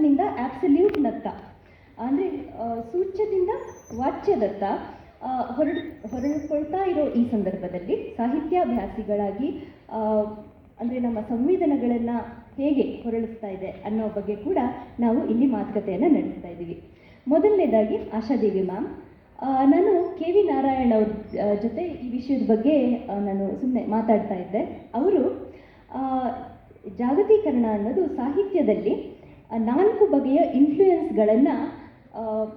ಸೂಚ್ಯತ್ನಿಂದ ಆಬ್ಸಲ್ಯೂಟ್ನತ್ತ ಅಂದರೆ ಸೂಚ್ಯದಿಂದ ವಾಚ್ಯದತ್ತ ಹೊರಡು, ಹೊರಡ್ಕೊಳ್ತಾ ಇರೋ ಈ ಸಂದರ್ಭದಲ್ಲಿ ಸಾಹಿತ್ಯಾಭ್ಯಾಸಿಗಳಾಗಿ ಅಂದರೆ ನಮ್ಮ ಸಂವೇದನೆಗಳನ್ನು ಹೇಗೆ ಹೊರಳಿಸ್ತಾ ಇದೆ ಅನ್ನೋ ಬಗ್ಗೆ ಕೂಡ ನಾವು ಇಲ್ಲಿ ಮಾತುಕತೆಯನ್ನು ನಡೆಸ್ತಾ ಇದ್ದೀವಿ. ಮೊದಲನೇದಾಗಿ ಆಶಾದೇವಿ ಮ್ಯಾಮ್. ನಾನು ಕೆ ವಿ ನಾರಾಯಣ್ ಅವ್ರ ಜೊತೆ ಈ ವಿಷಯದ ಬಗ್ಗೆ ನಾನು ಸುಮ್ಮನೆ ಮಾತಾಡ್ತಾ ಇದ್ದೆ. ಅವರು ಜಾಗತೀಕರಣ ಅನ್ನೋದು ಸಾಹಿತ್ಯದಲ್ಲಿ ನಾಲ್ಕು ಬಗೆಯ ಇನ್ಫ್ಲೂಯೆನ್ಸ್ಗಳನ್ನು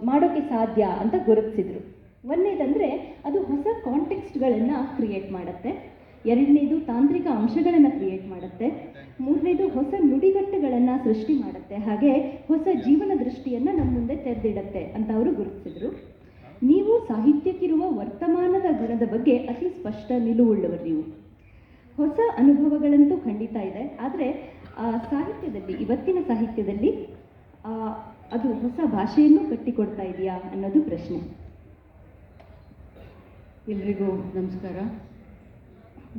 ಮಾಡೋಕ್ಕೆ ಸಾಧ್ಯ ಅಂತ ಗುರುತಿಸಿದ್ರು. ಒಂದನೇದಂದರೆ ಅದು ಹೊಸ ಕಾಂಟೆಕ್ಸ್ಟ್ಗಳನ್ನು ಕ್ರಿಯೇಟ್ ಮಾಡುತ್ತೆ. ಎರಡನೇದು ತಾಂತ್ರಿಕ ಅಂಶಗಳನ್ನು ಕ್ರಿಯೇಟ್ ಮಾಡುತ್ತೆ. ಮೂರನೇದು ಹೊಸ ನುಡಿಗಟ್ಟುಗಳನ್ನು ಸೃಷ್ಟಿ ಮಾಡುತ್ತೆ. ಹಾಗೆ ಹೊಸ ಜೀವನ ದೃಷ್ಟಿಯನ್ನು ನಮ್ಮ ಮುಂದೆ ತೆರೆದಿಡತ್ತೆ ಅಂತ ಅವರು ಗುರುತಿಸಿದ್ರು. ನೀವು ಸಾಹಿತ್ಯಕ್ಕಿರುವ ವರ್ತಮಾನದ ಗುಣದ ಬಗ್ಗೆ ಅತಿ ಸ್ಪಷ್ಟ ನಿಲುವುಳ್ಳವರು ನೀವು. ಹೊಸ ಅನುಭವಗಳಂತೂ ಖಂಡಿತ ಇದೆ. ಆದರೆ ಸಾಹಿತ್ಯದಲ್ಲಿ, ಇವತ್ತಿನ ಸಾಹಿತ್ಯದಲ್ಲಿ ಅದು ಹೊಸ ಭಾಷೆಯನ್ನು ಕಟ್ಟಿಕೊಡ್ತಾ ಇದೆಯಾ ಅನ್ನೋದು ಪ್ರಶ್ನೆ. ಎಲ್ರಿಗೂ ನಮಸ್ಕಾರ.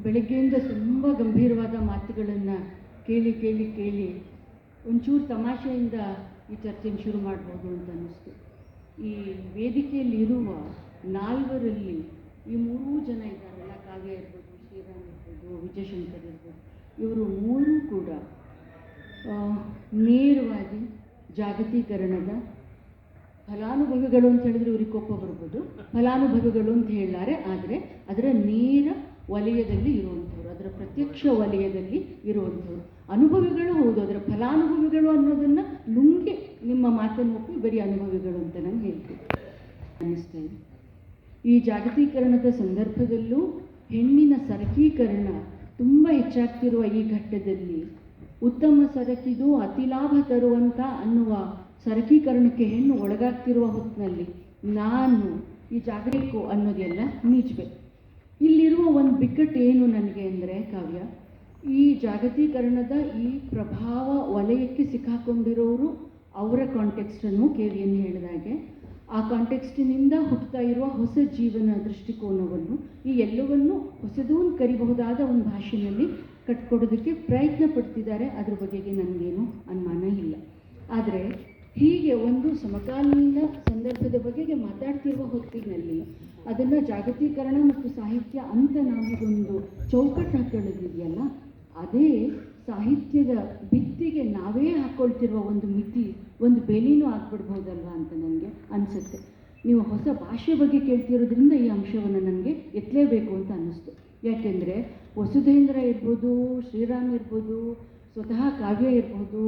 ಬೆಳಗ್ಗೆಯಿಂದ ತುಂಬ ಗಂಭೀರವಾದ ಮಾತುಗಳನ್ನು ಕೇಳಿ ಕೇಳಿ ಕೇಳಿ ಒಂಚೂರು ತಮಾಷೆಯಿಂದ ಈ ಚರ್ಚೆನ ಶುರು ಮಾಡ್ಬೋದು ಅಂತ ಅನ್ನಿಸ್ತು. ಈ ವೇದಿಕೆಯಲ್ಲಿ ಇರುವ ನಾಲ್ವರಲ್ಲಿ ಈ ಮೂರೂ ಜನ ಇದ್ದಾರಲ್ಲ, ಕಾವ್ಯ ಇರ್ಬೋದು, ಶ್ರೀರಾಮ್ ಇರ್ಬೋದು, ವಿಜಯಶಂಕರ್ ಇರ್ಬೋದು, ಇವರು ಮೂರೂ ಕೂಡ ನೇರವಾಗಿ ಜಾಗತೀಕರಣದ ಫಲಾನುಭವಿಗಳು ಅಂತ ಹೇಳಿದ್ರೆ ಇವ್ರಿಗೆ ಕೋಪ ಬರ್ಬೋದು. ಫಲಾನುಭವಿಗಳು ಅಂತ ಹೇಳಲಾರೆ, ಆದರೆ ಅದರ ನೇರ ವಲಯದಲ್ಲಿ ಇರುವಂಥವ್ರು, ಅದರ ಪ್ರತ್ಯಕ್ಷ ವಲಯದಲ್ಲಿ ಇರುವಂಥವ್ರು. ಅನುಭವಿಗಳು ಹೌದು, ಅದರ ಫಲಾನುಭವಿಗಳು ಅನ್ನೋದನ್ನು ನುಂಗಿ ನಿಮ್ಮ ಮಾತನ್ನು ಒಪ್ಪಿ ಬರೀ ಅನುಭವಿಗಳು ಅಂತ ನಾನು ಹೇಳ್ತೀನಿ ಅನ್ನಿಸ್ತಾ ಇದೆ. ಈ ಜಾಗತೀಕರಣದ ಸಂದರ್ಭದಲ್ಲೂ ಹೆಣ್ಣಿನ ಸರಕೀಕರಣ ತುಂಬ ಹೆಚ್ಚಾಗ್ತಿರುವ ಈ ಘಟ್ಟದಲ್ಲಿ ಉತ್ತಮ ಸರಕಿದು ಅತಿ ಲಾಭ ತರುವಂಥ ಅನ್ನುವ ಸರಕೀಕರಣಕ್ಕೆ ಹೆಣ್ಣು ಒಳಗಾಗ್ತಿರುವ ಹೊತ್ತಿನಲ್ಲಿ ನಾನು ಈ ಜಾಗರಿಕು ಅನ್ನೋದೆಲ್ಲ ನೀಚಬೇಕು ಇಲ್ಲಿರುವ ಒಂದು ಬಿಕ್ಕಟ್ಟು ಏನು ನನಗೆ ಅಂದರೆ ಕಾವ್ಯ, ಈ ಜಾಗತೀಕರಣದ ಈ ಪ್ರಭಾವ ವಲಯಕ್ಕೆ ಸಿಕ್ಕಾಕೊಂಡಿರೋರು ಅವರ ಕಾಂಟೆಕ್ಸ್ಟನ್ನು ಕೇಳಿಯನ್ನು ಹೇಳಿದಾಗೆ ಆ ಕಾಂಟೆಕ್ಸ್ಟಿನಿಂದ ಹುಟ್ಟುತ್ತಾ ಇರುವ ಹೊಸ ಜೀವನ ದೃಷ್ಟಿಕೋನವನ್ನು ಈ ಎಲ್ಲವನ್ನು ಹೊಸದೂನ್ ಕರಿಬಹುದಾದ ಒಂದು ಭಾಷೆಯಲ್ಲಿ ಕಟ್ಕೊಡೋದಕ್ಕೆ ಪ್ರಯತ್ನ ಪಡ್ತಿದ್ದಾರೆ. ಅದ್ರ ಬಗೆಗೆ ನನಗೇನು ಅನುಮಾನ ಇಲ್ಲ. ಆದರೆ ಹೀಗೆ ಒಂದು ಸಮಕಾಲೀನ ಸಂದರ್ಭದ ಬಗೆಗೆ ಮಾತಾಡ್ತಿರುವ ಹೊತ್ತಿನಲ್ಲಿ ಅದನ್ನು ಜಾಗತೀಕರಣ ಮತ್ತು ಸಾಹಿತ್ಯ ಅಂತ ನಾವೀಗೊಂದು ಚೌಕಟ್ಟು ಹಾಕೊಳ್ಳೋದಿದೆಯಲ್ಲ ಅದೇ ಸಾಹಿತ್ಯದ ಭಿತ್ತಿಗೆ ನಾವೇ ಹಾಕ್ಕೊಳ್ತಿರುವ ಒಂದು ಮಿತಿ, ಒಂದು ಬೆಲೆನೂ ಆಗ್ಬಿಡ್ಬೋದಲ್ವ ಅಂತ ನನಗೆ ಅನಿಸುತ್ತೆ. ನೀವು ಹೊಸ ಭಾಷೆ ಬಗ್ಗೆ ಕೇಳ್ತಿರೋದ್ರಿಂದ ಈ ಅಂಶವನ್ನು ನನಗೆ ಎತ್ತಲೇಬೇಕು ಅಂತ ಅನ್ನಿಸ್ತು. ಯಾಕೆಂದರೆ ವಸುಧೇಂದ್ರ ಇರ್ಬೋದು, ಶ್ರೀರಾಮ್ ಇರ್ಬೋದು, ಸ್ವತಃ ಕಾವ್ಯ ಇರ್ಬೋದು,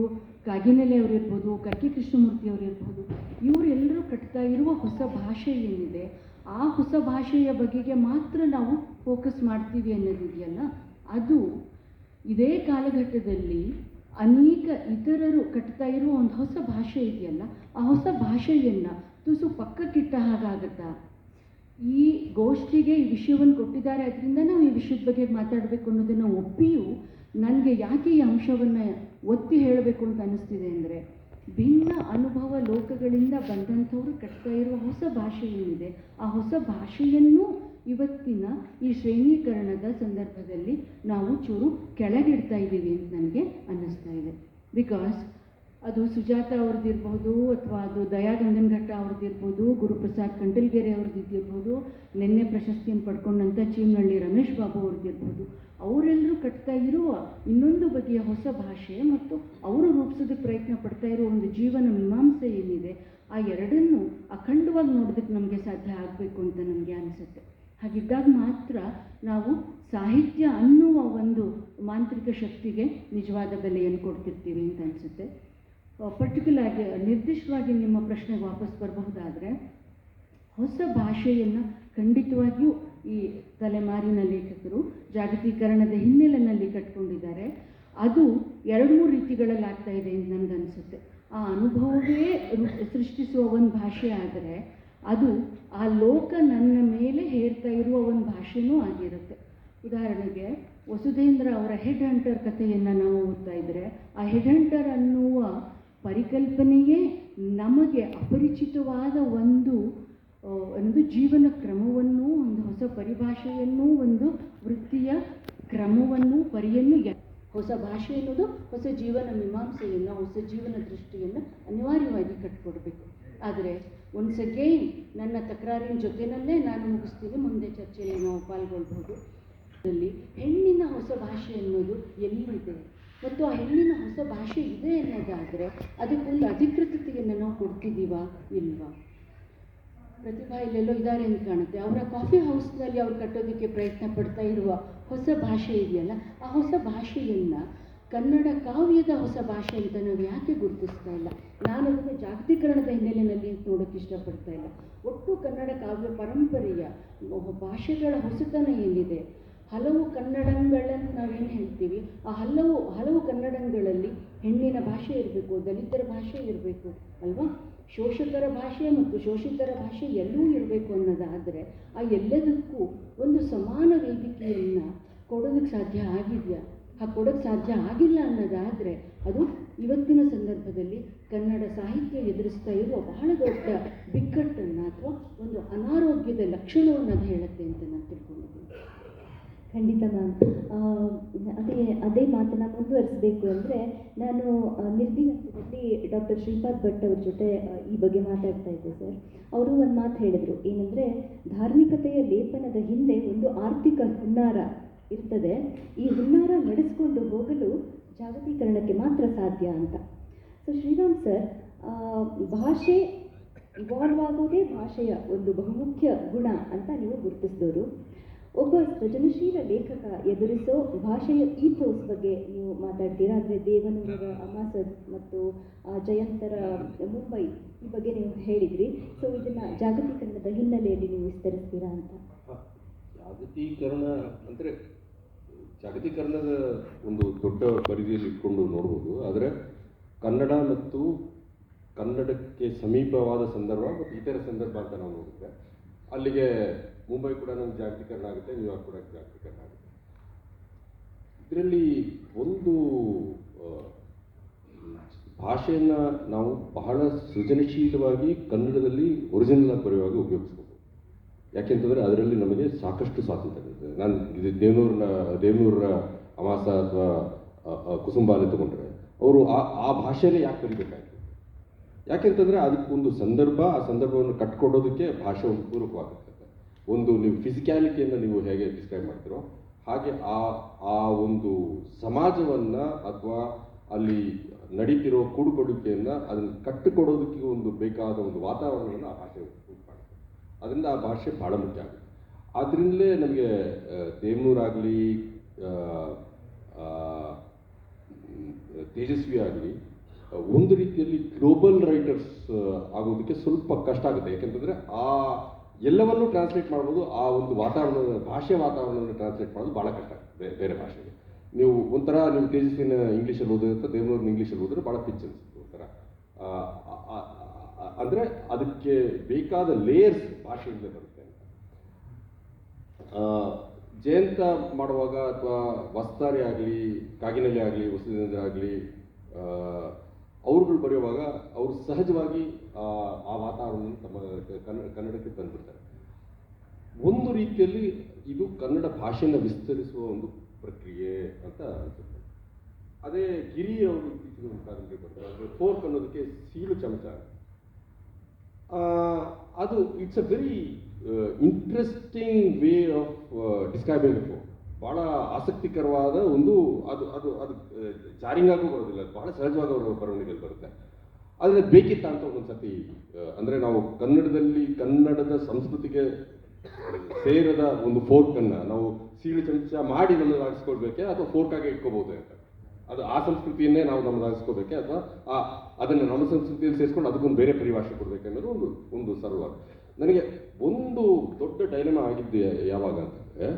ಕಾಗಿನೆಲೆ ಅವರಿರ್ಬೋದು ಕರ್ಕಿ ಕೃಷ್ಣಮೂರ್ತಿ ಅವರು ಇರ್ಬೋದು, ಇವರೆಲ್ಲರೂ ಕಟ್ತಾ ಇರುವ ಹೊಸ ಭಾಷೆ ಏನಿದೆ, ಆ ಹೊಸ ಭಾಷೆಯ ಬಗೆಗೆ ಮಾತ್ರ ನಾವು ಫೋಕಸ್ ಮಾಡ್ತೀವಿ ಅನ್ನೋದಿದೆಯಲ್ಲ? ಅದು ಇದೇ ಕಾಲಘಟ್ಟದಲ್ಲಿ ಅನೇಕ ಇತರರು ಕಟ್ತಾ ಇರುವ ಒಂದು ಹೊಸ ಭಾಷೆ ಇದೆಯಲ್ಲ? ಆ ಹೊಸ ಭಾಷೆಯನ್ನು ತುಸು ಪಕ್ಕಕ್ಕಿಟ್ಟ ಹಾಗಾಗತ್ತಾ? ಈ ಗೋಷ್ಠಿಗೆ ಈ ವಿಷಯವನ್ನು ಕೊಟ್ಟಿದ್ದಾರೆ, ಅದರಿಂದ ನಾವು ಈ ವಿಷಯದ ಬಗ್ಗೆ ಮಾತಾಡಬೇಕು ಅನ್ನೋದನ್ನು ಒಪ್ಪಿಯೂ ನನಗೆ ಯಾಕೆ ಈ ಅಂಶವನ್ನು ಒತ್ತಿ ಹೇಳಬೇಕು ಅಂತ ಅನ್ನಿಸ್ತಿದೆ ಅಂದರೆ, ಭಿನ್ನ ಅನುಭವ ಲೋಕಗಳಿಂದ ಬಂದಂಥವರು ಕಟ್ತಾ ಇರುವ ಹೊಸ ಭಾಷೆ ಏನಿದೆ, ಆ ಹೊಸ ಭಾಷೆಯನ್ನು ಇವತ್ತಿನ ಈ ಶ್ರೇಣೀಕರಣದ ಸಂದರ್ಭದಲ್ಲಿ ನಾವು ಚೂರು ಕೆಳಗಿಡ್ತಾ ಇದ್ದೀವಿ ಅಂತ ನನಗೆ ಅನ್ನಿಸ್ತಾ ಇದೆ. ಬಿಕಾಸ್ ಅದು ಸುಜಾತ ಅವ್ರದ್ದಿರ್ಬೋದು ಅಥವಾ ಅದು ದಯಾ ಗಂಗನಘಟ್ಟ ಅವ್ರದ್ದಿರ್ಬೋದು, ಗುರುಪ್ರಸಾದ್ ಕಂಟಲ್ಗೆರೆ ಅವ್ರದ್ದಿದ್ದಿರ್ಬೋದು ನಿನ್ನೆ ಪ್ರಶಸ್ತಿಯನ್ನು ಪಡ್ಕೊಂಡಂಥ ಚೀಮನಹಳ್ಳಿ ರಮೇಶ್ ಬಾಬು ಅವ್ರದ್ದಿರ್ಬೋದು. ಅವರೆಲ್ಲರೂ ಕಟ್ತಾ ಇರುವ ಇನ್ನೊಂದು ಬಗೆಯ ಹೊಸ ಭಾಷೆ ಮತ್ತು ಅವರು ರೂಪಿಸೋದಕ್ಕೆ ಪ್ರಯತ್ನ ಪಡ್ತಾ ಇರೋ ಒಂದು ಜೀವನ ಮೀಮಾಂಸೆ ಏನಿದೆ, ಆ ಎರಡನ್ನು ಅಖಂಡವಾಗಿ ನೋಡೋದಕ್ಕೆ ನಮಗೆ ಸಾಧ್ಯ ಆಗಬೇಕು ಅಂತ ನನಗೆ ಅನಿಸುತ್ತೆ. ಹಾಗಿದ್ದಾಗ ಮಾತ್ರ ನಾವು ಸಾಹಿತ್ಯ ಅನ್ನುವ ಒಂದು ಮಾಂತ್ರಿಕ ಶಕ್ತಿಗೆ ನಿಜವಾದ ಬೆಲೆಯನ್ನು ಕೊಡ್ತಿರ್ತೀವಿ ಅಂತ ಅನಿಸುತ್ತೆ. ಪರ್ಟಿಕ್ಯುಲರ್ ಆಗಿ ನಿರ್ದಿಷ್ಟವಾಗಿ ನಿಮ್ಮ ಪ್ರಶ್ನೆಗೆ ವಾಪಸ್ ಬರಬಹುದಾದರೆ, ಹೊಸ ಭಾಷೆಯನ್ನು ಖಂಡಿತವಾಗಿಯೂ ಈ ತಲೆಮಾರಿನ ಲೇಖಕರು ಜಾಗತೀಕರಣದ ಹಿನ್ನೆಲೆಯಲ್ಲಿ ಕಟ್ಕೊಂಡಿದ್ದಾರೆ. ಅದು ಎರಡು ಮೂರು ರೀತಿಗಳಲ್ಲಿ ಆಗ್ತಾ ಇದೆ ಅಂತ ನನಗನ್ಸುತ್ತೆ ಆ ಅನುಭವವೇ ಸೃಷ್ಟಿಸುವ ಒಂದು ಭಾಷೆ ಆದರೆ ಅದು ಆ ಲೋಕ ನನ್ನ ಮೇಲೆ ಹೇರ್ತಾ ಇರುವ ಒಂದು ಭಾಷೆನೂ ಆಗಿರುತ್ತೆ. ಉದಾಹರಣೆಗೆ ವಸುಧೇಂದ್ರ ಅವರ ಹೆಡ್ ಹಂಟರ್ ಕಥೆಯನ್ನು ನಾವು ಓದ್ತಾ ಇದ್ದರೆ ಆ ಹೆಡ್ ಹಂಟರ್ ಅನ್ನುವ ಪರಿಕಲ್ಪನೆಯೇ ನಮಗೆ ಅಪರಿಚಿತವಾದ ಒಂದು ಒಂದು ಜೀವನ ಕ್ರಮವನ್ನು, ಒಂದು ಹೊಸ ಪರಿಭಾಷೆಯನ್ನು, ಒಂದು ವೃತ್ತಿಯ ಕ್ರಮವನ್ನು, ಪರಿಯನ್ನು ಹೊಸ ಭಾಷೆ ಅನ್ನೋದು ಹೊಸ ಜೀವನ ಮೀಮಾಂಸೆಯನ್ನು, ಹೊಸ ಜೀವನ ದೃಷ್ಟಿಯನ್ನು ಅನಿವಾರ್ಯವಾಗಿ ಕಟ್ಕೊಡ್ಬೇಕು. ಆದರೆ ಒಂದು ಅಗೇನ್ ನನ್ನ ತಕರಾರಿನ ಜೊತೆಯಲ್ಲೇ ನಾನು ಮುಗಿಸ್ತೀನಿ, ಮುಂದೆ ಚರ್ಚೆಯಲ್ಲಿ ನಾವು ಪಾಲ್ಗೊಳ್ಬೋದು ಅದರಲ್ಲಿ ಹೆಣ್ಣಿನ ಹೊಸ ಭಾಷೆ ಅನ್ನೋದು ಎಲ್ಲಿದೆ? ಮತ್ತು ಆ ಹೆಣ್ಣಿನ ಹೊಸ ಭಾಷೆ ಇದೆ ಅನ್ನೋದಾದರೆ ಅದಕ್ಕೊಂದು ಅಧಿಕೃತತೆಯನ್ನು ನಾವು ಕೊಡ್ತಿದ್ದೀವಾ ಇಲ್ವಾ? ಪ್ರತಿಭಾ ಇಲ್ಲೆಲ್ಲೋ ಇದ್ದಾರೆ ಅಂತ ಕಾಣುತ್ತೆ. ಅವರ ಕಾಫಿ ಹೌಸ್ನಲ್ಲಿ ಅವ್ರು ಕಟ್ಟೋದಕ್ಕೆ ಪ್ರಯತ್ನ ಪಡ್ತಾ ಇರುವ ಹೊಸ ಭಾಷೆ ಇದೆಯಲ್ಲ, ಆ ಹೊಸ ಭಾಷೆಯನ್ನು ಕನ್ನಡ ಕಾವ್ಯದ ಹೊಸ ಭಾಷೆ ಅಂತ ನಾವು ಯಾಕೆ ಗುರುತಿಸ್ತಾ ಇಲ್ಲ? ನಾನು ಅದನ್ನು ಜಾಗತೀಕರಣದ ಹಿನ್ನೆಲೆಯಲ್ಲಿ ನೋಡೋಕೆ ನೋಡೋಕ್ಕೆ ಇಷ್ಟಪಡ್ತಾ ಇಲ್ಲ. ಒಟ್ಟು ಕನ್ನಡ ಕಾವ್ಯ ಪರಂಪರೆಯ ಭಾಷೆಗಳ ಹೊಸತನ ಏನಿದೆ ಹಲವು ಕನ್ನಡಗಳನ್ನು ನಾವೇನು ಹೇಳ್ತೀವಿ? ಆ ಹಲವು ಹಲವು ಕನ್ನಡಗಳಲ್ಲಿ ಹೆಣ್ಣಿನ ಭಾಷೆ ಇರಬೇಕು, ದಲಿತರ ಭಾಷೆ ಇರಬೇಕು, ಅಲ್ವಾ? ಶೋಷಕರ ಭಾಷೆ ಮತ್ತು ಶೋಷಿತರ ಭಾಷೆ ಎಲ್ಲೂ ಇರಬೇಕು ಅನ್ನೋದಾದರೆ ಆ ಎಲ್ಲದಕ್ಕೂ ಒಂದು ಸಮಾನ ವೇದಿಕೆಯನ್ನು ಕೊಡೋದಕ್ಕೆ ಸಾಧ್ಯ ಆಗಿದೆಯಾ? ಆ ಕೊಡೋಕ್ಕೆ ಸಾಧ್ಯ ಆಗಿಲ್ಲ ಅನ್ನೋದಾದರೆ ಅದು ಇವತ್ತಿನ ಸಂದರ್ಭದಲ್ಲಿ ಕನ್ನಡ ಸಾಹಿತ್ಯ ಎದುರಿಸ್ತಾ ಇರುವ ಬಹಳ ದೊಡ್ಡ ಬಿಕ್ಕಟ್ಟನ್ನು ಅಥವಾ ಒಂದು ಅನಾರೋಗ್ಯದ ಲಕ್ಷಣವನ್ನು ಅದು ಹೇಳುತ್ತೆ ಅಂತ ನಾನು ತಿಳ್ಕೊಂಡಿದ್ದೀನಿ ಖಂಡಿತ ಮ್ಯಾಮ್ ಅದೇ ಅದೇ ಮಾತನ್ನು ಮುಂದುವರಿಸಬೇಕು ಅಂದರೆ ನಾನು ಹಂತದಲ್ಲಿ ಡಾಕ್ಟರ್ ಶ್ರೀಪಾದ್ ಭಟ್ ಅವ್ರ ಜೊತೆ ಈ ಬಗ್ಗೆ ಮಾತಾಡ್ತಾ ಇದ್ದೆ ಸರ್ ಅವರು ಒಂದು ಮಾತು ಹೇಳಿದರು. ಏನಂದರೆ, ಧಾರ್ಮಿಕತೆಯ ಲೇಪನದ ಹಿಂದೆ ಒಂದು ಆರ್ಥಿಕ ಹುನ್ನಾರ ಇರ್ತದೆ. ಈ ಹುನ್ನಾರ ನಡೆಸಿಕೊಂಡು ಹೋಗಲು ಜಾಗತೀಕರಣಕ್ಕೆ ಮಾತ್ರ ಸಾಧ್ಯ ಅಂತ. ಸೊ ಶ್ರೀರಾಮ್ ಸರ್ ಭಾಷೆ ಇವಾಲ್ವ್ ಆಗೋದೇ ಭಾಷೆಯ ಒಂದು ಬಹುಮುಖ್ಯ ಗುಣ ಅಂತ ನೀವು ಗುರುತಿಸಿದವರು. ಒಬ್ಬ ಸೃಜನಶೀಲ ಲೇಖಕ ಎದುರಿಸೋ ಭಾಷೆಯ ಈಥೋಸ್ ಬಗ್ಗೆ ನೀವು ಮಾತಾಡ್ತೀರಾ? ಅಂದರೆ ದೇವನೂರರ ಅಮಾಸದ್ ಮತ್ತು ಜಯಂತರ ಮುಂಬೈ ಈ ಬಗ್ಗೆ ನೀವು ಹೇಳಿದ್ರಿ. ಸೊ ಇದನ್ನ ಜಾಗತೀಕರಣದ ಹಿನ್ನೆಲೆಯಲ್ಲಿ ನೀವು ವಿಸ್ತರಿಸ್ತೀರಾ ಅಂತ? ಜಾಗತೀಕರಣ ಅಂದರೆ ಜಾಗತೀಕರಣದ ಒಂದು ದೊಡ್ಡ ಪರಿಧಿಯಲ್ಲಿ ಇಟ್ಕೊಂಡು ನೋಡ್ಬೋದು. ಆದರೆ ಕನ್ನಡ ಮತ್ತು ಕನ್ನಡಕ್ಕೆ ಸಮೀಪವಾದ ಸಂದರ್ಭ ಮತ್ತು ಇತರ ಸಂದರ್ಭ ಅಂತ ನಾವು ನೋಡಿದ್ರೆ ಅಲ್ಲಿಗೆ ಮುಂಬೈ ಕೂಡ ನಮ್ಗೆ ಜಾಗತೀಕರಣ ಆಗುತ್ತೆ ನ್ಯೂಯಾರ್ಕ್ ಕೂಡ ಜಾಗತೀಕರಣ ಆಗುತ್ತೆ. ಇದರಲ್ಲಿ ಒಂದು ಭಾಷೆಯನ್ನು ನಾವು ಬಹಳ ಸೃಜನಶೀಲವಾಗಿ ಕನ್ನಡದಲ್ಲಿ ಒರಿಜಿನಲ್ ಆಗಿ ಬರೆಯುವಾಗ ಉಪಯೋಗಿಸ್ಬೋದು. ಯಾಕೆಂತಂದರೆ ಅದರಲ್ಲಿ ನಮಗೆ ಸಾಕಷ್ಟು ಸ್ವಾತಂತ್ರ್ಯ ಇದೆ. ನಾನು ಇದು ದೇವನೂರಿನ ದೇವನೂರಿನ ಅಮಾಸ ಅಥವಾ ಕುಸುಂಬಾಲೆ ತಗೊಂಡ್ರೆ, ಅವರು ಆ ಆ ಭಾಷೆಯಲ್ಲೇ ಯಾಕೆ ಬರಿಬೇಕಾಯ್ತು? ಯಾಕೆಂತಂದರೆ ಅದಕ್ಕೊಂದು ಸಂದರ್ಭ, ಆ ಸಂದರ್ಭವನ್ನು ಕಟ್ಕೊಡೋದಕ್ಕೆ ಭಾಷೆ ಒಂದು ಪೂರಕವಾಗುತ್ತೆ. ಒಂದು ನೀವು ಫಿಸಿಕ್ಯಾಲಿಟಿಯನ್ನು ನೀವು ಹೇಗೆ ಡಿಸ್ಕ್ರೈಬ್ ಮಾಡ್ತೀರೋ, ಹಾಗೆ ಆ ಆ ಒಂದು ಸಮಾಜವನ್ನು ಅಥವಾ ಅಲ್ಲಿ ನಡೀತಿರೋ ಕೂಡುಕೊಡುಗೆಯನ್ನು ಅದನ್ನು ಕಟ್ಟಿಕೊಡೋದಕ್ಕೆ ಒಂದು ಬೇಕಾದ ಒಂದು ವಾತಾವರಣವನ್ನು ಆ ಭಾಷೆ ಉಂಟು ಅದರಿಂದ ಆ ಭಾಷೆ ಭಾಳ ಮುಖ್ಯ ಆಗುತ್ತೆ. ಆದ್ರಿಂದಲೇ ನಮಗೆ ದೇವನೂರಾಗಲಿ ತೇಜಸ್ವಿ ಆಗಲಿ ಒಂದು ರೀತಿಯಲ್ಲಿ ಗ್ಲೋಬಲ್ ರೈಟರ್ಸ್ ಆಗೋದಕ್ಕೆ ಸ್ವಲ್ಪ ಕಷ್ಟ ಆಗುತ್ತೆ. ಯಾಕೆಂತಂದರೆ ಆ ಎಲ್ಲವನ್ನೂ ಟ್ರಾನ್ಸ್ಲೇಟ್ ಮಾಡ್ಬೋದು. ಆ ಒಂದು ವಾತಾವರಣ ಭಾಷೆ ವಾತಾವರಣವನ್ನು ಟ್ರಾನ್ಸ್ಲೇಟ್ ಮಾಡೋದು ಭಾಳ ಕಷ್ಟ. ಬೇರೆ ಭಾಷೆಗೆ. ನೀವು ಒಂಥರ ನೀವು ತೇಜಸ್ವಿನ ಇಂಗ್ಲೀಷಲ್ಲಿ ಓದಿರುತ್ತೆ ದೇವನೂರಿನ ಇಂಗ್ಲೀಷಲ್ಲಿ ಓದಿದ್ರೆ ಭಾಳ ಪಿಚ್ ಅನಿಸುತ್ತೆ ಒಂಥರ. ಅಂದರೆ ಅದಕ್ಕೆ ಬೇಕಾದ ಲೇಯರ್ಸ್ ಭಾಷೆಯಿಂದ ಬರುತ್ತೆ ಅಂತ. ಜಯಂತ ಮಾಡುವಾಗ ಅಥವಾ ವಸ್ತಾರಿ ಆಗಲಿ ಕಾಗಿನಲ್ಲಿ ಆಗಲಿ ಹೊಸದಿನ ಆಗಲಿ ಅವ್ರುಗಳು ಬರೆಯುವಾಗ ಅವರು ಸಹಜವಾಗಿ ಆ ವಾತಾವರಣ ತಮ್ಮ ಕನ್ನಡ, ಕನ್ನಡಕ್ಕೆ ತಂದುಬಿಡ್ತಾರೆ. ಒಂದು ರೀತಿಯಲ್ಲಿ ಇದು ಕನ್ನಡ ಭಾಷೆಯನ್ನು ವಿಸ್ತರಿಸುವ ಒಂದು ಪ್ರಕ್ರಿಯೆ ಅಂತ ಅನ್ಸುತ್ತೆ. ಅದೇ ಗಿರಿ ಅವರು ಇತ್ತೀಚೆಗೆ ಉದಾಹರಣೆಗೆ ಬರ್ತಾರೆ. ಅಂದರೆ ಫೋರ್ಕ್ ಅನ್ನೋದಕ್ಕೆ ಸೀಳು ಚಮಚ. ಅದು it's a very interesting way of describing fork ಭಾಳ ಆಸಕ್ತಿಕರವಾದ ಒಂದು ಅದು ಅದು ಅದು ಜಾರಿಂಗಾಗೂ ಬರೋದಿಲ್ಲ. ಬಹಳ ಸಹಜವಾಗಿ ಅವರ ಬರವಣಿಗೆಯಲ್ಲಿ ಬರುತ್ತೆ. ಆದರೆ ಬೇಕಿತ್ತ ಅಂತ ಒಂದ್ಸತಿ ಸತಿ ಅಂದರೆ ನಾವು ಕನ್ನಡದಲ್ಲಿ ಕನ್ನಡದ ಸಂಸ್ಕೃತಿಗೆ ಸೇರದ ಒಂದು ಫೋರ್ಕನ್ನು ನಾವು ಸೀಳು ಚಂಚ ಮಾಡಿ ನಮ್ಮದಾಗಿಸ್ಕೊಳ್ಬೇಕೆ ಅಥವಾ ಫೋರ್ಕಾಗೆ ಇಟ್ಕೋಬೋದು ಅಂತ. ಅದು ಆ ಸಂಸ್ಕೃತಿಯನ್ನೇ ನಾವು ನಮ್ಮದಾಗಿಸ್ಕೋಬೇಕೆ ಅಥವಾ ಆ, ಅದನ್ನು ನಮ್ಮ ಸಂಸ್ಕೃತಿಯಲ್ಲಿ ಸೇರಿಸ್ಕೊಂಡು ಅದಕ್ಕೊಂದು ಬೇರೆ ಪರಿಭಾಷೆ ಕೊಡಬೇಕು ಅನ್ನೋದು ಒಂದು ಒಂದು ಸರ್ವ ನನಗೆ ಒಂದು ದೊಡ್ಡ ಡೈಲಮ ಆಗಿದ್ದು ಯಾವಾಗ ಅಂತಂದರೆ,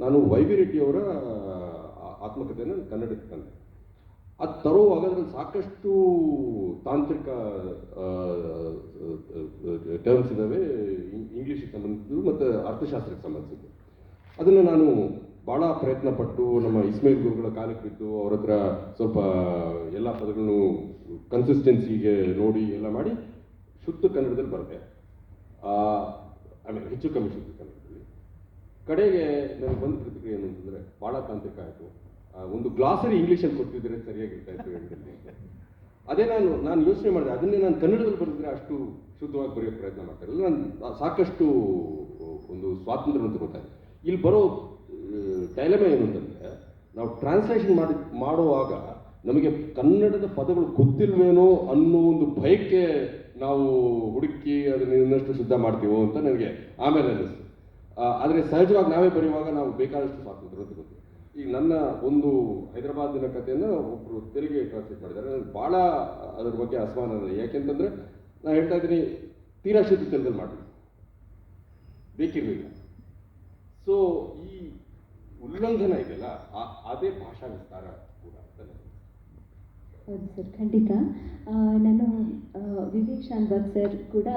ನಾನು ವೈ ರೆಡ್ಡಿಯವರ ಆತ್ಮಕಥೆಯನ್ನು ಕನ್ನಡಕ್ಕೆ ತಂದೆ. ಅದು ತರುವಾಗ ಅದರಲ್ಲಿ ಸಾಕಷ್ಟು ತಾಂತ್ರಿಕ ಟರ್ಮ್ಸ್ ಇದ್ದಾವೆ ಇಂಗ್ಲೀಷಿಗೆ ಸಂಬಂಧಿಸಿದ್ದು ಮತ್ತು ಅರ್ಥಶಾಸ್ತ್ರಕ್ಕೆ ಸಂಬಂಧಿಸಿದ್ದು. ಅದನ್ನು ನಾನು ಭಾಳ ಪ್ರಯತ್ನ ಪಟ್ಟು ನಮ್ಮ ಇಸ್ಮೇಲ್ ಗುರುಗಳ ಕಾಲಕ್ಕೆ ಬಿದ್ದು ಅವ್ರ ಹತ್ರ ಸ್ವಲ್ಪ ಎಲ್ಲ ಪದಗಳನ್ನು ಕನ್ಸಿಸ್ಟೆನ್ಸಿಗೆ ನೋಡಿ ಎಲ್ಲ ಮಾಡಿ ಶುದ್ಧ ಕನ್ನಡದಲ್ಲಿ ಬರುತ್ತೆ ಆಮೇಲೆ ಹೆಚ್ಚು ಕಮ್ಮಿ ಶುದ್ಧ ಕನ್ನಡದಲ್ಲಿ. ಕಡೆಗೆ ನನಗೆ ಬಂದ ಪ್ರತಿಕ್ರಿಯೆ ಏನು ಅಂತಂದರೆ ಭಾಳ ತಾಂತ್ರಿಕ ಆಯಿತು. ಒಂದು ಗ್ಲಾಸರಿ ಇಂಗ್ಲೀಷಲ್ಲಿ ಕೊಟ್ಟಿದ್ರೆ ಸರಿಯಾಗಿರ್ತಾ ಇತ್ತು ಅದೇ ನಾನು ನಾನು ಯೋಚನೆ ಮಾಡಿದೆ, ಅದನ್ನೇ ನಾನು ಕನ್ನಡದಲ್ಲಿ ಬರೆದಿದ್ರೆ ಅಷ್ಟು ಶುದ್ಧವಾಗಿ ಬರೆಯೋ ಪ್ರಯತ್ನ ಮಾಡ್ತಾರೆ ನಾನು ಸಾಕಷ್ಟು ಒಂದು ಸ್ವಾತಂತ್ರ್ಯ ಅಂತ ತಗೋತಾರೆ ಇಲ್ಲಿ ಬರೋ ಡೈಲಮ ಏನು ಅಂತಂದರೆ, ನಾವು ಟ್ರಾನ್ಸ್ಲೇಷನ್ ಮಾಡಿ, ಮಾಡುವಾಗ ನಮಗೆ ಕನ್ನಡದ ಪದಗಳು ಗೊತ್ತಿಲ್ವೇನೋ ಅನ್ನೋ ಒಂದು ಭಯಕ್ಕೆ ನಾವು ಹುಡುಕಿ ಅದನ್ನು ಇನ್ನಷ್ಟು ಶುದ್ಧ ಮಾಡ್ತೀವೋ ಅಂತ ನನಗೆ ಆಮೇಲೆ ಅನ್ನಿಸ್ತು. ಆದರೆ ಸಹಜವಾಗಿ ನಾವೇ ಬರೆಯುವಾಗ ನಾವು ಬೇಕಾದಷ್ಟು ಸ್ವಾತಂತ್ರ್ಯ ತಗೋತೀವಿ. ಈಗ ನನ್ನ ಒಂದು ಹೈದರಾಬಾದಿನ ಕಥೆಯನ್ನು ಒಬ್ಬರು ತೆರಿಗೆ ಟ್ರಾನ್ಸ್ಲೇಟ್ ಮಾಡಿದ್ದಾರೆ. ನನಗೆ ಭಾಳ ಅದ್ರ ಬಗ್ಗೆ ಅಸಮಾನ ಯಾಕೆಂತಂದರೆ ನಾನು ಹೇಳ್ತಾ ಇದ್ದೀನಿ, ತೀರಾ ಶುದ್ಧ ತೆಲುಗಲ್ಲಿ ಮಾಡಿ ಬೇಕಿರಲಿಲ್ಲ. ಸೊ ಈ ಉಲ್ಲಂಘನ ಇದೆಯಲ್ಲ ಅದೇ ಭಾಷಾ ವಿಸ್ತಾರ ಕೂಡ ಹೌದು ಸರ್, ಖಂಡಿತ. ನಾನು ವಿವೇಕ್ ಶಾನ್ಭಾಗ್ ಸರ್ ಕೂಡ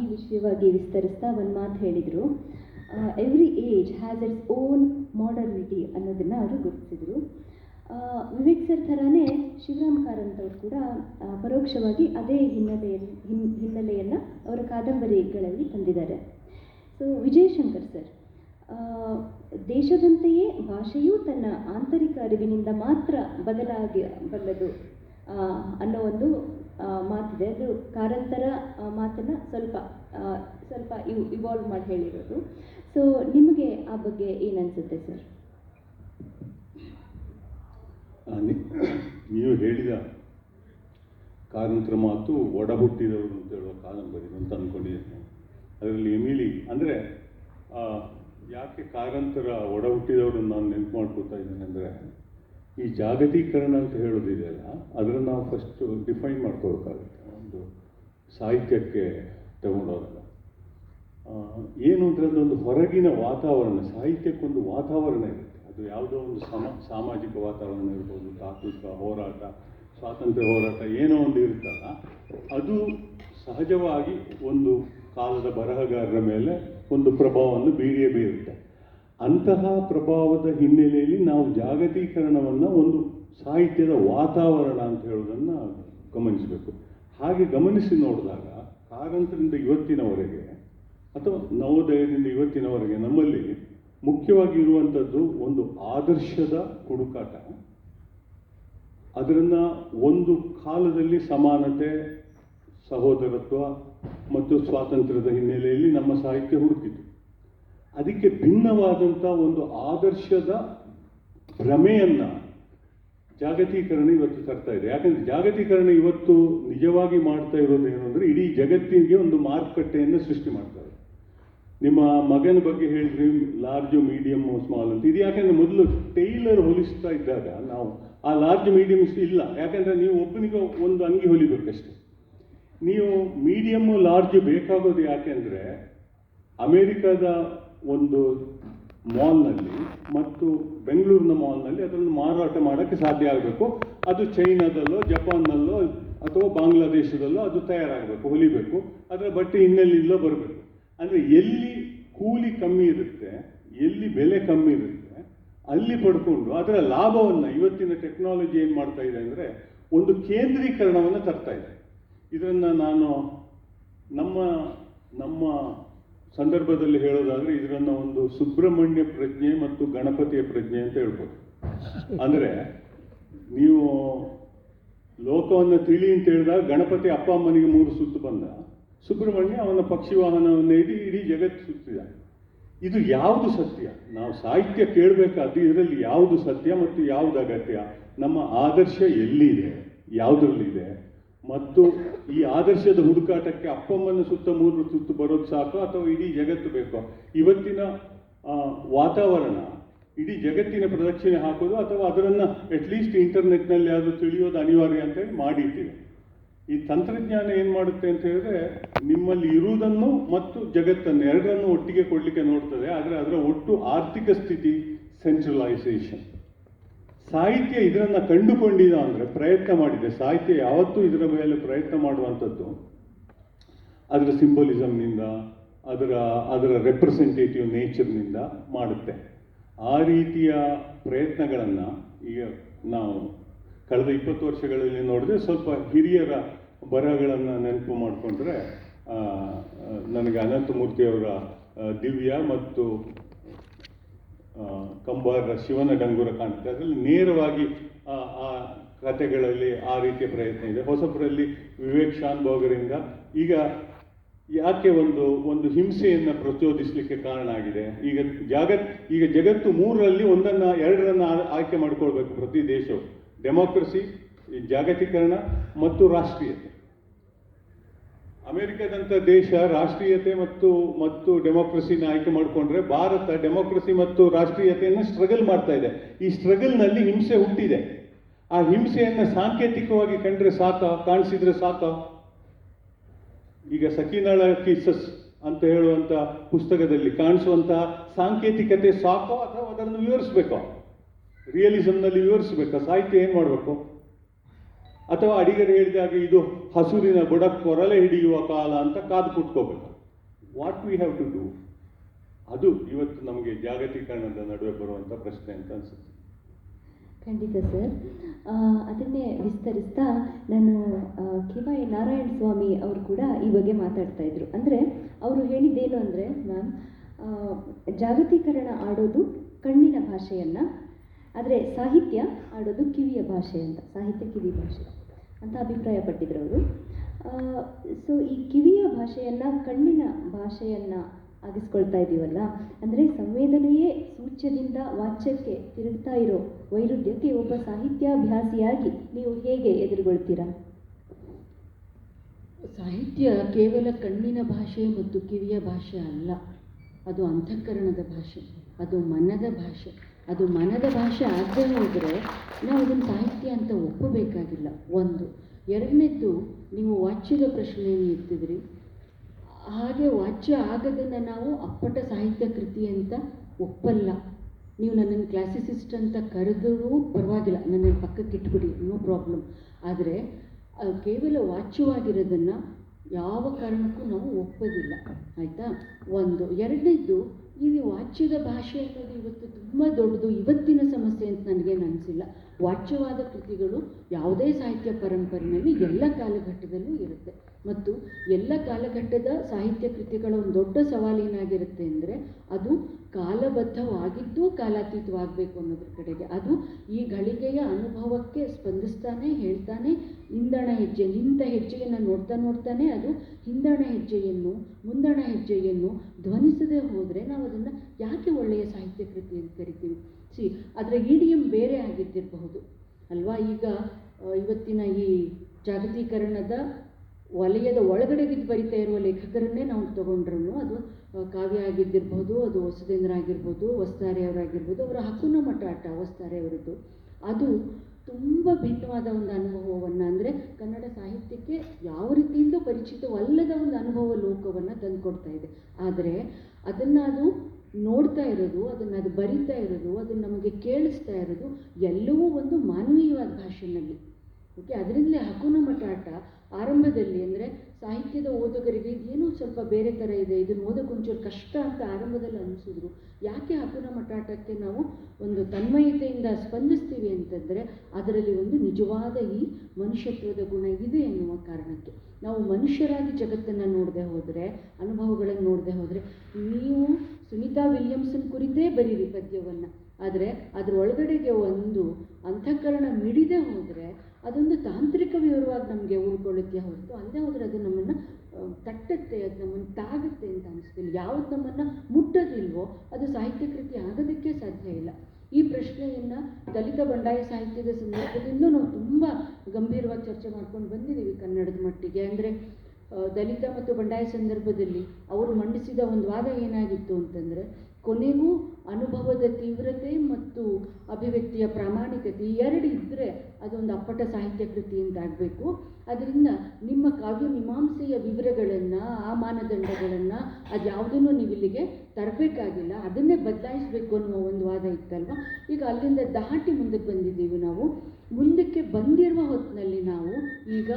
ಈ ವಿಷಯವಾಗಿ ವಿಸ್ತರಿಸ್ತಾ ಒಂದು ಮಾತು ಹೇಳಿದರು. Every age has its own modernity ಅನ್ನೋದನ್ನು ಅವರು ಗುರುತಿಸಿದರು. ವಿವೇಕ್ ಸರ್ ಥರನೇ ಶಿವರಾಮ್ ಅವರು ಕೂಡ ಪರೋಕ್ಷವಾಗಿ ಅದೇ ಹಿನ್ನೆಲೆಯಲ್ಲಿ ಹಿನ್, ಹಿನ್ನೆಲೆಯನ್ನು ಅವರ ಕಾದಂಬರಿಗಳಲ್ಲಿ ತಂದಿದ್ದಾರೆ. ಸೊ ವಿಜಯಶಂಕರ್ ಸರ್ ದೇಶದಂತೆಯೇ ಭಾಷೆಯೂ ತನ್ನ ಆಂತರಿಕ ಅರಿವಿನಿಂದ ಮಾತ್ರ ಬದಲಾಗಿ ಬಲ್ಲದು. ಅನ್ನೋ ಒಂದು ಮಾತಿದೆ. ಅದು ಕಾರಂತರ ಮಾತನ್ನು ಸ್ವಲ್ಪ ಸ್ವಲ್ಪ ಇವ್ ಇವಾಲ್ವ್ ಮಾಡಿ ಹೇಳಿರೋದು. ಸೊ ನಿಮಗೆ ಆ ಬಗ್ಗೆ ಏನನ್ಸುತ್ತೆ ಸರ್ ನೀವು ಹೇಳಿದ ಕಾರಂತರ ಮಾತು ಒಡ ಹುಟ್ಟಿದವರು ಅಂತ ಹೇಳುವ ಕಾದಂಬರಿ ಅಂತ ಅಂದ್ಕೊಂಡಿದ್ದೇನೆ ಅದರಲ್ಲಿ ಎಮಿಲಿ, ಅಂದರೆ ಯಾಕೆ ಕಾರಂತರ ಒಡ ಹುಟ್ಟಿದವರನ್ನು ನಾನು ನೆನಪು ಮಾಡ್ಕೊತಾ ಇದ್ದೇನೆ ಅಂದರೆ ಈ ಜಾಗತೀಕರಣ ಅಂತ ಹೇಳೋದಿದೆಯಲ್ಲ ಅದನ್ನು ನಾವು ಫಸ್ಟ್ ಡಿಫೈನ್ ಮಾಡ್ಕೋಬೇಕಾಗುತ್ತೆ ಒಂದು ಸಾಹಿತ್ಯಕ್ಕೆ ತಗೊಂಡೋದಾಗ. ಏನು ಅಂದರೆ ಅದೊಂದು ಹೊರಗಿನ ವಾತಾವರಣ, ಸಾಹಿತ್ಯಕ್ಕೊಂದು ವಾತಾವರಣ ಇರುತ್ತೆ. ಅದು ಯಾವುದೋ ಒಂದು ಸಮ, ಸಾಮಾಜಿಕ ವಾತಾವರಣ ಇರ್ಬೋದು, ತಾತ್ವಿಕ ಹೋರಾಟ, ಸ್ವಾತಂತ್ರ್ಯ ಹೋರಾಟ, ಏನೋ ಒಂದು ಇರುತ್ತಲ್ಲ, ಅದು ಸಹಜವಾಗಿ ಒಂದು ಕಾಲದ ಬರಹಗಾರರ ಮೇಲೆ ಒಂದು ಪ್ರಭಾವವನ್ನು ಬೀರಿಯೇ ಬೀರುತ್ತೆ. ಅಂತಹ ಪ್ರಭಾವದ ಹಿನ್ನೆಲೆಯಲ್ಲಿ ನಾವು ಜಾಗತೀಕರಣವನ್ನು ಒಂದು ಸಾಹಿತ್ಯದ ವಾತಾವರಣ ಅಂತ ಹೇಳೋದನ್ನು ಗಮನಿಸಬೇಕು. ಹಾಗೆ ಗಮನಿಸಿ ನೋಡಿದಾಗ ಕಾರಂತರಿಂದ ಇವತ್ತಿನವರೆಗೆ ಅಥವಾ ನವೋದಯದಿಂದ ಇವತ್ತಿನವರೆಗೆ ನಮ್ಮಲ್ಲಿ ಮುಖ್ಯವಾಗಿ ಇರುವಂಥದ್ದು ಒಂದು ಆದರ್ಶದ ಹುಡುಕಾಟ. ಅದರನ್ನ ಒಂದು ಕಾಲದಲ್ಲಿ ಸಮಾನತೆ, ಸಹೋದರತ್ವ ಮತ್ತು ಸ್ವಾತಂತ್ರ್ಯದ ಹಿನ್ನೆಲೆಯಲ್ಲಿ ನಮ್ಮ ಸಾಹಿತ್ಯ ಹುಡುಕಿತು ಅದಕ್ಕೆ ಭಿನ್ನವಾದಂಥ ಒಂದು ಆದರ್ಶದ ಭ್ರಮೆಯನ್ನು ಜಾಗತೀಕರಣ ಇವತ್ತು ತರ್ತಾ ಇದೆ. ಯಾಕಂದರೆ ಜಾಗತೀಕರಣ ಇವತ್ತು ನಿಜವಾಗಿ ಮಾಡ್ತಾ ಇರೋದು ಏನು ಅಂದರೆ ಇಡೀ ಜಗತ್ತಿಗೆ ಒಂದು ಮಾರುಕಟ್ಟೆಯನ್ನು ಸೃಷ್ಟಿ ಮಾಡ್ತಾರೆ ನಿಮ್ಮ ಮಗನ ಬಗ್ಗೆ ಹೇಳಿದ್ರಿ ಲಾರ್ಜ್ ಮೀಡಿಯಮ್ ಸ್ಮಾಲ್ ಅಂತ. ಇದು ಯಾಕೆಂದರೆ ಮೊದಲು ಟೈಲರ್ ಹೊಲಿಸ್ತಾ ಇದ್ದಾಗ ನಾವು ಆ ಲಾರ್ಜ್ ಮೀಡಿಯಮ್ ಇಲ್ಲ. ಯಾಕಂದ್ರೆ ನೀವು ಒಬ್ಬನಿಗೆ ಒಂದು ಅಂಗಿ ಹೊಲಿಬೇಕಷ್ಟೆ. ನೀವು ಮೀಡಿಯಮ್ಮು ಲಾರ್ಜ್ ಬೇಕಾಗೋದು ಯಾಕೆಂದರೆ ಅಮೇರಿಕಾದ ಒಂದು ಮಾಲ್ನಲ್ಲಿ ಮತ್ತು ಬೆಂಗಳೂರಿನ ಮಾಲ್ನಲ್ಲಿ ಅದನ್ನು ಮಾರಾಟ ಮಾಡೋಕ್ಕೆ ಸಾಧ್ಯ ಆಗಬೇಕು. ಅದು ಚೈನಾದಲ್ಲೋ, ಜಪಾನ್ನಲ್ಲೋ ಅಥವಾ ಬಾಂಗ್ಲಾದೇಶದಲ್ಲೋ ಅದು ತಯಾರಾಗಬೇಕು, ಹೊಲಿಬೇಕು. ಅದರ ಬಟ್ಟೆ ಇನ್ನೆಲ್ಲಿಂದಲೋ ಬರಬೇಕು. ಅಂದರೆ ಎಲ್ಲಿ ಕೂಲಿ ಕಮ್ಮಿ ಇರುತ್ತೆ, ಎಲ್ಲಿ ಬೆಲೆ ಕಮ್ಮಿ ಇರುತ್ತೆ, ಅಲ್ಲಿ ಪಡ್ಕೊಂಡು ಅದರ ಲಾಭವನ್ನು ಇವತ್ತಿನ ಟೆಕ್ನಾಲಜಿ ಏನು ಮಾಡ್ತಾ ಇದೆ ಅಂದರೆ ಒಂದು ಕೇಂದ್ರೀಕರಣವನ್ನು ತರ್ತಾ ಇದೆ. ಇದನ್ನು ನಾನು ನಮ್ಮ ನಮ್ಮ ಸಂದರ್ಭದಲ್ಲಿ ಹೇಳೋದಾದ್ರೆ ಇದರನ್ನ ಒಂದು ಸುಬ್ರಹ್ಮಣ್ಯ ಪ್ರಜ್ಞೆ ಮತ್ತು ಗಣಪತಿಯ ಪ್ರಜ್ಞೆ ಅಂತ ಹೇಳ್ಬೋದು. ಅಂದ್ರೆ ನೀವು ಲೋಕವನ್ನು ತಿಳಿ ಅಂತ ಹೇಳಿದಾಗ ಗಣಪತಿ ಅಪ್ಪ ಅಮ್ಮನಿಗೆ ಮೂರು ಸುತ್ತು ಬಂದ. ಸುಬ್ರಹ್ಮಣ್ಯ ಅವನ ಪಕ್ಷಿ ವಾಹನವನ್ನು ಇಡೀ ಇಡೀ ಜಗತ್ತು ಸುತ್ತಿದ. ಇದು ಯಾವುದು ಸತ್ಯ? ನಾವು ಸಾಹಿತ್ಯ ಕೇಳಬೇಕಾದ್ದು ಇದರಲ್ಲಿ ಯಾವುದು ಸತ್ಯ ಮತ್ತು ಯಾವುದು ಅಗತ್ಯ? ನಮ್ಮ ಆದರ್ಶ ಎಲ್ಲಿದೆ? ಯಾವುದರಲ್ಲಿದೆ? ಮತ್ತು ಈ ಆದರ್ಶದ ಹುಡುಕಾಟಕ್ಕೆ ಅಪ್ಪಮ್ಮನ ಸುತ್ತ ಮೂರು ಸುತ್ತು ಬರೋದು ಸಾಕು ಅಥವಾ ಇಡೀ ಜಗತ್ತು ಬೇಕೋ? ಇವತ್ತಿನ ವಾತಾವರಣ ಇಡೀ ಜಗತ್ತಿನ ಪ್ರದಕ್ಷಿಣೆ ಹಾಕೋದು ಅಥವಾ ಅದರನ್ನ ಅಟ್ಲೀಸ್ಟ್ ಇಂಟರ್ನೆಟ್ನಲ್ಲಿ ಅದು ತಿಳಿಯೋದು ಅನಿವಾರ್ಯ ಅಂತ ಹೇಳಿ ಮಾಡಿಟ್ಟಿದೆ. ಈ ತಂತ್ರಜ್ಞಾನ ಏನ್ ಮಾಡುತ್ತೆ ಅಂತ ಹೇಳಿದ್ರೆ ನಿಮ್ಮಲ್ಲಿ ಇರುವುದನ್ನು ಮತ್ತು ಜಗತ್ತನ್ನು ಎರಡರನ್ನು ಒಟ್ಟಿಗೆ ಕೊಡ್ಲಿಕ್ಕೆ ನೋಡ್ತದೆ, ಆದರೆ ಅದರ ಒಟ್ಟು ಆರ್ಥಿಕ ಸ್ಥಿತಿ ಸೆಂಟ್ರಲೈಸೇಷನ್ ಸಾಹಿತ್ಯ ಇದರನ್ನ ಕಂಡುಕೊಂಡಿದ ಅಂದರೆ ಪ್ರಯತ್ನ ಮಾಡಿದೆ. ಸಾಹಿತ್ಯ ಯಾವತ್ತೂ ಇದರ ಮೇಲೆ ಪ್ರಯತ್ನ ಮಾಡುವಂಥದ್ದು ಅದರ ಸಿಂಬಲಿಸಮ್ನಿಂದ ಅದರ ಅದರ ರೆಪ್ರೆಸೆಂಟೇಟಿವ್ ನೇಚರ್ನಿಂದ ಮಾಡುತ್ತೆ. ಆ ರೀತಿಯ ಪ್ರಯತ್ನಗಳನ್ನು ಈಗ ನಾವು ಕಳೆದ ಇಪ್ಪತ್ತು ವರ್ಷಗಳಲ್ಲಿ ನೋಡಿದ್ರೆ ಸ್ವಲ್ಪ ಹಿರಿಯರ ಬರಹಗಳನ್ನು ನೆನಪು ಮಾಡಿಕೊಂಡ್ರೆ ನನಗೆ ಅನಂತಮೂರ್ತಿಯವರ ದಿವ್ಯ ಮತ್ತು ಕಂಬಾರ ಶಿವನ ಡಂಗುರ ಕಾಣುತ್ತೆ ಅದರಲ್ಲಿ ನೇರವಾಗಿ ಆ ಕಥೆಗಳಲ್ಲಿ ಆ ರೀತಿಯ ಪ್ರಯತ್ನ ಇದೆ. ಹೊಸಬರಲ್ಲಿ ವಿವೇಕ್ ಶಾನ್ಭೋಗರಿಂದ ಈಗ ಯಾಕೆ ಒಂದು ಒಂದು ಹಿಂಸೆಯನ್ನು ಪ್ರಚೋದಿಸಲಿಕ್ಕೆ ಕಾರಣ ಆಗಿದೆ? ಈಗ ಜಾಗತ್, ಈಗ ಜಗತ್ತು ಮೂರರಲ್ಲಿ ಒಂದನ್ನು, ಎರಡರನ್ನು ಆಯ್ಕೆ ಮಾಡಿಕೊಳ್ಬೇಕು ಪ್ರತಿ ದೇಶವು. ಡೆಮೋಕ್ರಸಿ, ಜಾಗತೀಕರಣ ಮತ್ತು ರಾಷ್ಟ್ರೀಯತೆ. ಅಮೆರಿಕದಂತ ದೇಶ ರಾಷ್ಟ್ರೀಯತೆ ಮತ್ತು ಮತ್ತು ಡೆಮೋಕ್ರಸಿನ ಆಯ್ಕೆ ಮಾಡಿಕೊಂಡ್ರೆ ಭಾರತ ಡೆಮೋಕ್ರಸಿ ಮತ್ತು ರಾಷ್ಟ್ರೀಯತೆಯನ್ನು ಸ್ಟ್ರಗಲ್ ಮಾಡ್ತಾ ಇದೆ. ಈ ಸ್ಟ್ರಗಲ್ನಲ್ಲಿ ಹಿಂಸೆ ಹುಟ್ಟಿದೆ. ಆ ಹಿಂಸೆಯನ್ನು ಸಾಂಕೇತಿಕವಾಗಿ ಕಂಡ್ರೆ ಸಾಕ, ಕಾಣಿಸಿದ್ರೆ ಸಾಕ. ಈಗ ಸಕೀನಾಳ ಕಿಸಸ್ ಅಂತ ಹೇಳುವಂತ ಪುಸ್ತಕದಲ್ಲಿ ಕಾಣಿಸುವಂತಹ ಸಾಂಕೇತಿಕತೆ ಸಾಕೋ ಅಥವಾ ಅದನ್ನು ವಿವರಿಸ್ಬೇಕೋ? ರಿಯಲಿಸಮ್ನಲ್ಲಿ ವಿವರಿಸ್ಬೇಕಾ? ಸಾಹಿತ್ಯ ಏನು ಮಾಡಬೇಕು? ಅಥವಾ ಅಡಿಗರು ಹೇಳಿದಾಗ ಇದು ಹಸುರಿನ ಬುಡ ಕೊರಲೆ ಹಿಡಿಯುವ ಕಾಲ ಅಂತ ಕಾದು ಕುಟ್ಕೋಬೇಕು what we have to do ಅದು ಇವತ್ತು ನಮಗೆ ಜಾಗತೀಕರಣದ ನಡುವೆ ಬರುವಂತ ಪ್ರಶ್ನೆ ಅಂತ ಅನ್ಸುತ್ತೆ. ಖಂಡಿತ ಸರ್. ಅದನ್ನೇ ವಿಸ್ತರಿಸ್ತಾ ನಾನು ಕೆ ವೈ ನಾರಾಯಣ ಸ್ವಾಮಿ ಅವರು ಕೂಡ ಈ ಬಗ್ಗೆ ಮಾತಾಡ್ತಾ ಇದ್ರು. ಅಂದರೆ ಅವರು ಹೇಳಿದ್ದೇನು ಅಂದರೆ, ಮ್ಯಾಮ್ ಜಾಗತೀಕರಣ ಆಡೋದು ಕಣ್ಣಿನ ಭಾಷೆಯನ್ನು, ಆದರೆ ಸಾಹಿತ್ಯ ಆಡೋದು ಕಿವಿಯ ಭಾಷೆ ಅಂತ, ಸಾಹಿತ್ಯ ಕಿವಿ ಭಾಷೆ. ಅಂತ ಅಭಿಪ್ರಾಯಪಟ್ಟಿದ್ರು ಅವರು ಸೊ ಈ ಕಿವಿಯ ಭಾಷೆಯನ್ನು ಕಣ್ಣಿನ ಭಾಷೆಯನ್ನು ಆಗಿಸ್ಕೊಳ್ತಾ ಇದ್ದೀವಲ್ಲ ಅಂದರೆ ಸಂವೇದನೆಯೇ ಸೂಚ್ಯದಿಂದ ವಾಚ್ಯಕ್ಕೆ ತಿರುಗ್ತಾ ಇರೋ ವೈರುಧ್ಯಕ್ಕೆ ಒಬ್ಬ ಸಾಹಿತ್ಯಾಭ್ಯಾಸಿಯಾಗಿ ನೀವು ಹೇಗೆ ಎದುರುಗೊಳ್ತೀರಾ? ಸಾಹಿತ್ಯ ಕೇವಲ ಕಣ್ಣಿನ ಭಾಷೆ ಮತ್ತು ಕಿವಿಯ ಭಾಷೆ ಅಲ್ಲ, ಅದು ಅಂತಃಕರಣದ ಭಾಷೆ, ಅದು ಮನದ ಭಾಷೆ. ಅದು ಮನದ ಭಾಷೆ ಆಗದೆ ಹೋದರೆ ನಾವು ಅದನ್ನು ಸಾಹಿತ್ಯ ಅಂತ ಒಪ್ಪಬೇಕಾಗಿಲ್ಲ. ಒಂದು. ಎರಡನೇದ್ದು, ನೀವು ವಾಚ್ಯದ ಪ್ರಶ್ನೆಯನ್ನು ಇರ್ತಿದ್ರಿ ಹಾಗೆ ವಾಚ್ಯ ಆಗದನ್ನು ನಾವು ಅಪ್ಪಟ ಸಾಹಿತ್ಯ ಕೃತಿ ಅಂತ ಒಪ್ಪಲ್ಲ. ನೀವು ನನ್ನನ್ನು ಕ್ಲಾಸಿಸಿಸ್ಟ್ ಅಂತ ಕರೆದರೂ ಪರವಾಗಿಲ್ಲ. ನನ್ನನ್ನು ಪಕ್ಕಕ್ಕೆ ಇಟ್ಬಿಡಿ, ನೋ ಪ್ರಾಬ್ಲಮ್. ಆದರೆ ಕೇವಲ ವಾಚ್ಯವಾಗಿರೋದನ್ನು ಯಾವ ಕಾರಣಕ್ಕೂ ನಾವು ಒಪ್ಪೋದಿಲ್ಲ. ಆಯಿತಾ? ಒಂದು. ಎರಡನೇದ್ದು ಈ ವಾಚ್ಯದ ಭಾಷೆ ಅನ್ನೋದು ಇವತ್ತು ತುಂಬ ದೊಡ್ಡದು, ಇವತ್ತಿನ ಸಮಸ್ಯೆ ಅಂತ ನನಗೇನು ಅನಿಸಿಲ್ಲ. ವಾಚ್ಯವಾದ ಕೃತಿಗಳು ಯಾವುದೇ ಸಾಹಿತ್ಯ ಪರಂಪರೆಯಲ್ಲಿ ಎಲ್ಲ ಕಾಲಘಟ್ಟದಲ್ಲೂ ಇರುತ್ತೆ. ಮತ್ತು ಎಲ್ಲ ಕಾಲಘಟ್ಟದ ಸಾಹಿತ್ಯ ಕೃತಿಗಳ ಒಂದು ದೊಡ್ಡ ಸವಾಲೇನಾಗಿರುತ್ತೆ ಅಂದರೆ ಅದು ಕಾಲಬದ್ಧವಾಗಿದ್ದು ಕಾಲಾತೀತವಾಗಬೇಕು ಅನ್ನೋದ್ರ ಕಡೆಗೆ. ಅದು ಈ ಘಳಿಗೆಯ ಅನುಭವಕ್ಕೆ ಸ್ಪಂದಿಸ್ತಾನೆ, ಹೇಳ್ತಾನೆ ಹಿಂದಣ ಹೆಜ್ಜೆ, ನಿಂತ ಹೆಜ್ಜೆಯನ್ನು ನೋಡ್ತಾ ನೋಡ್ತಾನೆ ಅದು ಹಿಂದಣ ಹೆಜ್ಜೆಯನ್ನು, ಮುಂದಣ ಹೆಜ್ಜೆಯನ್ನು ಧ್ವನಿಸದೆ ಹೋದರೆ ನಾವು ಅದನ್ನು ಯಾಕೆ ಒಳ್ಳೆಯ ಸಾಹಿತ್ಯ ಕೃತಿ ಅಂತ ಕರಿತೀವಿ? ಸಿ, ಅದರ ಇಡಿಯಂ ಬೇರೆ ಆಗಿದ್ದಿರಬಹುದು ಅಲ್ವಾ? ಈಗ ಇವತ್ತಿನ ಈ ಜಾಗತೀಕರಣದ ವಲಯದ ಒಳಗಡೆ ಬಿದ್ದು ಬರಿತಾ ಇರುವ ಲೇಖಕರನ್ನೇ ನಾವು ತಗೊಂಡ್ರು ಅದು ಕಾವ್ಯ ಆಗಿದ್ದಿರ್ಬೋದು, ಅದು ಹೊಸದೇಂದ್ರ ಆಗಿರ್ಬೋದು ವಸ್ತಾರೆ ಅವರಾಗಿರ್ಬೋದು, ಅವರ ಹಕ್ಕುನ ಮಟ್ಟ ವಸ್ತಾರೆ ಅವರದ್ದು. ಅದು ತುಂಬ ಭಿನ್ನವಾದ ಒಂದು ಅನುಭವವನ್ನು ಅಂದರೆ ಕನ್ನಡ ಸಾಹಿತ್ಯಕ್ಕೆ ಯಾವ ರೀತಿಯಿಂದ ಪರಿಚಿತವಲ್ಲದ ಒಂದು ಅನುಭವ ಲೋಕವನ್ನು ತಂದುಕೊಡ್ತಾ ಇದೆ. ಆದರೆ ಅದನ್ನು ಅದು ನೋಡ್ತಾ ಇರೋದು ಅದನ್ನು ಅದು ಬರಿತಾ ಇರೋದು, ಅದನ್ನು ನಮಗೆ ಕೇಳಿಸ್ತಾ ಇರೋದು ಎಲ್ಲವೂ ಒಂದು ಮಾನವೀಯವಾದ ಭಾಷೆಯಲ್ಲಿ. ಓಕೆ ಅದರಿಂದಲೇ ಹಕುನ ಮಠಾಟ ಆರಂಭದಲ್ಲಿ ಅಂದರೆ ಸಾಹಿತ್ಯದ ಓದುಗರಿಗೆ ಏನೋ ಸ್ವಲ್ಪ ಬೇರೆ ಥರ ಇದೆ. ಇದನ್ನು ಓದೋಕೆ ಒಂಚೂರು ಕಷ್ಟ ಅಂತ ಆರಂಭದಲ್ಲಿ ಅನಿಸಿದ್ರು. ಯಾಕೆ ಹಕುನ ಮಠಾಟಕ್ಕೆ ನಾವು ಒಂದು ತನ್ಮಯತೆಯಿಂದ ಸ್ಪಂದಿಸ್ತೀವಿ ಅಂತಂದರೆ ಅದರಲ್ಲಿ ಒಂದು ನಿಜವಾದ ಈ ಮನುಷ್ಯತ್ವದ ಗುಣ ಇದೆ ಎನ್ನುವ ಕಾರಣಕ್ಕೆ. ನಾವು ಮನುಷ್ಯರಾಗಿ ಜಗತ್ತನ್ನು ನೋಡದೆ ಹೋದರೆ, ಅನುಭವಗಳನ್ನು ನೋಡದೆ ಹೋದರೆ ನೀವು ಸುನೀತಾ ವಿಲಿಯಮ್ಸನ್ ಕುರಿತೇ ಬರೀರಿ ಪದ್ಯವನ್ನು. ಆದರೆ ಅದರ ಒಳಗಡೆಗೆ ಒಂದು ಅಂತಃಕರಣ ಮಿಡಿದೆ ಹೋದರೆ ಅದೊಂದು ತಾಂತ್ರಿಕ ವಿವರವಾಗಿ ನಮಗೆ ಉಳ್ಕೊಳ್ಳುತ್ತೆ ಹೊರತು ಅಲ್ಲದೆ ಹೋದರೆ ಅದು ನಮ್ಮನ್ನು ತಟ್ಟತ್ತೆ, ಅದು ನಮ್ಮನ್ನು ತಾಗುತ್ತೆ ಅಂತ ಅನಿಸ್ತಿಲ್ಲ ಯಾವುದು ನಮ್ಮನ್ನು ಮುಟ್ಟೋದಿಲ್ವೋ, ಅದು ಸಾಹಿತ್ಯ ಕೃತಿ ಆಗೋದಕ್ಕೆ ಸಾಧ್ಯ ಇಲ್ಲ. ಈ ಪ್ರಶ್ನೆಯನ್ನು ದಲಿತ ಬಂಡಾಯ ಸಾಹಿತ್ಯದ ಸಂದರ್ಭದಿಂದ ನಾವು ತುಂಬ ಗಂಭೀರವಾಗಿ ಚರ್ಚೆ ಮಾಡ್ಕೊಂಡು ಬಂದಿದ್ದೀವಿ ಕನ್ನಡದ ಮಟ್ಟಿಗೆ. ಅಂದರೆ ದಲಿತ ಮತ್ತು ಬಂಡಾಯ ಸಂದರ್ಭದಲ್ಲಿ ಅವರು ಮಂಡಿಸಿದ ಒಂದು ವಾದ ಏನಾಗಿತ್ತು ಅಂತಂದರೆ, ಕೊನೆಗೂ ಅನುಭವದ ತೀವ್ರತೆ ಮತ್ತು ಅಭಿವ್ಯಕ್ತಿಯ ಪ್ರಾಮಾಣಿಕತೆ ಎರಡು ಇದ್ದರೆ ಅದೊಂದು ಅಪ್ಪಟ ಸಾಹಿತ್ಯ ಕೃತಿ ಅಂತ ಆಗಬೇಕು ಅದರಿಂದ ನಿಮ್ಮ ಕಾವ್ಯ ಮೀಮಾಂಸೆಯ ವಿವರಗಳನ್ನು, ಆ ಮಾನದಂಡಗಳನ್ನು ಅದ್ಯಾವುದನ್ನು ನೀವು ಇಲ್ಲಿಗೆ ತರಬೇಕಾಗಿಲ್ಲ. ಅದನ್ನೇ ಬದಲಾಯಿಸಬೇಕು ಅನ್ನುವ ಒಂದು ವಾದ ಇತ್ತಲ್ವ? ಈಗ ಅಲ್ಲಿಂದ ದಾಟಿ ಮುಂದಕ್ಕೆ ಬಂದಿದ್ದೀವಿ ನಾವು. ಮುಂದಕ್ಕೆ ಬಂದಿರುವ ಹೊತ್ತಿನಲ್ಲಿ ನಾವು ಈಗ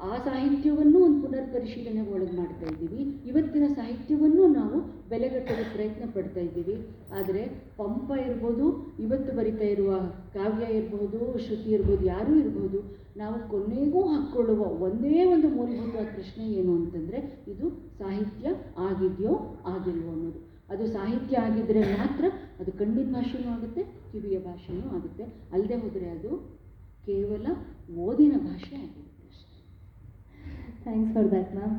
ಆ ಸಾಹಿತ್ಯವನ್ನು ಒಂದು ಪುನರ್ ಪರಿಶೀಲನೆಗೆ ಒಳಗೆ ಮಾಡ್ತಾ ಇದ್ದೀವಿ. ಇವತ್ತಿನ ಸಾಹಿತ್ಯವನ್ನು ನಾವು ಬೆಲೆಗಟ್ಟಲು ಪ್ರಯತ್ನ ಪಡ್ತಾ ಇದ್ದೀವಿ. ಆದರೆ ಪಂಪ ಇರ್ಬೋದು, ಇವತ್ತು ಬರಿತಾ ಇರುವ ಕಾವ್ಯ ಇರ್ಬೋದು, ಶ್ರುತಿ ಇರ್ಬೋದು, ಯಾರೂ ಇರ್ಬೋದು, ನಾವು ಕೊನೆಗೂ ಹಾಕ್ಕೊಳ್ಳುವ ಒಂದೇ ಒಂದು ಮೂಲಭೂತವಾದ ಪ್ರಶ್ನೆ ಏನು ಅಂತಂದರೆ ಇದು ಸಾಹಿತ್ಯ ಆಗಿದೆಯೋ ಆಗಿಲ್ವೋ ಅನ್ನೋದು. ಅದು ಸಾಹಿತ್ಯ ಆಗಿದ್ದರೆ ಮಾತ್ರ ಅದು ಕಣ್ಣಿನ ಭಾಷೆಯೂ ಆಗುತ್ತೆ, ಕಿವಿಯ ಭಾಷೆಯೂ ಆಗುತ್ತೆ. ಅಲ್ಲದೆ ಹೋದರೆ ಅದು ಕೇವಲ ಓದಿನ ಭಾಷೆ ಆಗಿದೆ. Thanks for that ma'am